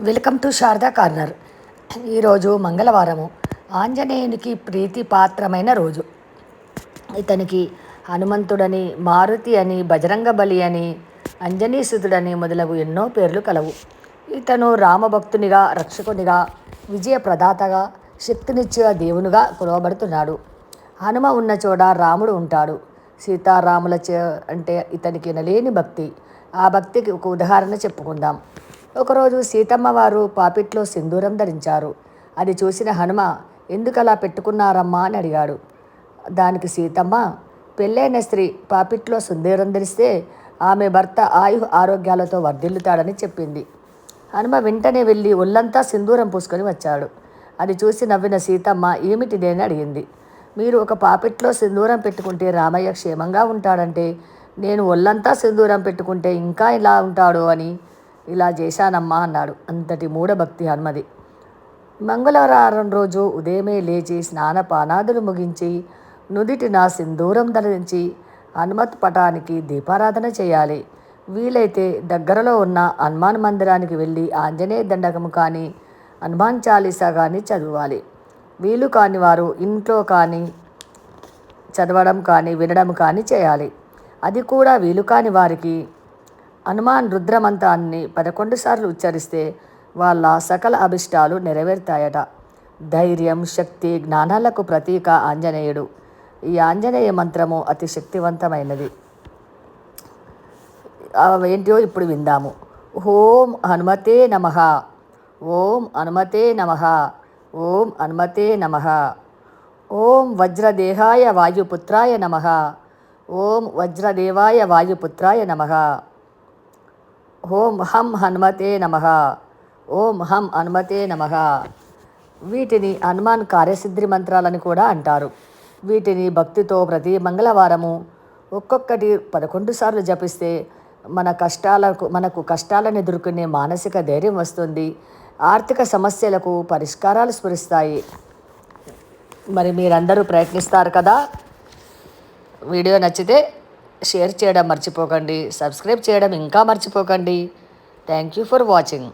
Welcome to Sharada corner. ఈరోజు మంగళవారము. ఆంజనేయునికి ప్రీతిపాత్రమైన రోజు. ఇతనికి హనుమంతుడని మారుతి అని బజరంగ బలి అని అంజనీసుతుడని మొదలగు ఎన్నో పేర్లు కలవు. ఇతను రామభక్తునిగా రక్షకునిగా విజయ ప్రదాతగా శక్తినిచ్చే దేవునిగా కొలవబడుతున్నాడు. హనుమ ఉన్న చోట రాముడు ఉంటాడు. సీతారాముల చే అంటే ఇతనికి నలేని భక్తి. ఆ భక్తికి ఒక ఉదాహరణ చెప్పుకుందాం. ఒకరోజు సీతమ్మ వారు పాపిట్లో సింధూరం ధరించారు. అది చూసిన హనుమ ఎందుకలా పెట్టుకున్నారమ్మా? అని అడిగాడు. దానికి సీతమ్మ పెళ్ళైన స్త్రీ పాపిట్లో సింధూరం ధరిస్తే ఆమె భర్త ఆయు ఆరోగ్యాలతో వర్ధిల్లుతాడని చెప్పింది. హనుమ వెంటనే వెళ్ళి ఒళ్ళంతా సింధూరం పూసుకొని వచ్చాడు. అది చూసి నవ్విన సీతమ్మ ఏమిటిదేని? అడిగింది. మీరు ఒక పాపిట్లో సింధూరం పెట్టుకుంటే రామయ్య క్షేమంగా ఉంటాడంటే నేను ఒళ్ళంతా సింధూరం పెట్టుకుంటే ఇంకా ఇలా ఉంటాడు అని? ఇలా చేశానమ్మా అన్నాడు. అంతటి మూఢభక్తి హనుమది. మంగళవారం రోజు ఉదయమే లేచి స్నానపానాదులు ముగించి నుదిటిన సింధూరం ధరించి హనుమత్ పటానికి దీపారాధన చేయాలి. వీలైతే దగ్గరలో ఉన్న హనుమాన్ మందిరానికి వెళ్ళి ఆంజనేయ దండకము కానీ హనుమాన్ చాలీసా కానీ చదవాలి. వీలు కాని వారు ఇంట్లో కానీ చదవడం కానీ వినడం కానీ చేయాలి. అది కూడా వీలు కాని వారికి హనుమాన్ రుద్రమంత్రాన్ని పదకొండు సార్లు ఉచ్చరిస్తే వాళ్ళ సకల అభిష్టాలు నెరవేరుతాయట. ధైర్యం శక్తి జ్ఞానాలకు ప్రతీక ఆంజనేయుడు. ఈ ఆంజనేయ మంత్రము అతి శక్తివంతమైనది. ఏంటో ఇప్పుడు విందాము. ఓం హనుమతే నమ. ఓం హనుమతే నమ. ఓం హనుమతే నమ. ఓం వజ్రదేహాయ వాయుపుత్రాయ నమ. ఓం వజ్రదేవాయ వాయుపుత్రాయ నమ. ఓం హం హనుమతే నమ. ఓం హం హనుమతే నమ. వీటిని హనుమాన్ కార్యసిద్ధి మంత్రాలని కూడా అంటారు. వీటిని భక్తితో ప్రతి మంగళవారము ఒక్కొక్కటి పదకొండు సార్లు జపిస్తే మన కష్టాలకు మనకు కష్టాలను ఎదుర్కొనే మానసిక ధైర్యం వస్తుంది. ఆర్థిక సమస్యలకు పరిష్కారాలు స్ఫురిస్తాయి. మరి మీరందరూ ప్రయత్నిస్తారు కదా? వీడియో నచ్చితే షేర్ చేయడం మర్చిపోకండి సబ్స్క్రైబ్ చేయడం ఇంకా మర్చిపోకండి. Thank you for watching